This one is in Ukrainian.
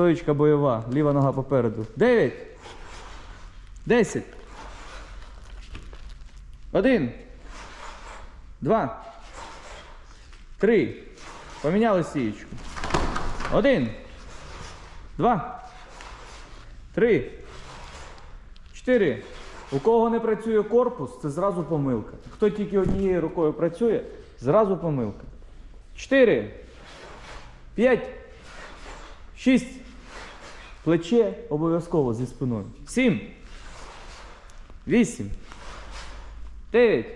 Стоїчка бойова, ліва нога попереду. Дев'ять. Десять. Один. Два. Три. Поміняли стієчку. Один. Два. Три. Чотири. У кого не працює корпус, це зразу помилка. Хто тільки однією рукою працює, зразу помилка. Чотири. П'ять. Шість. Плече обов'язково зі спиною. Сім. Вісім. Дев'ять.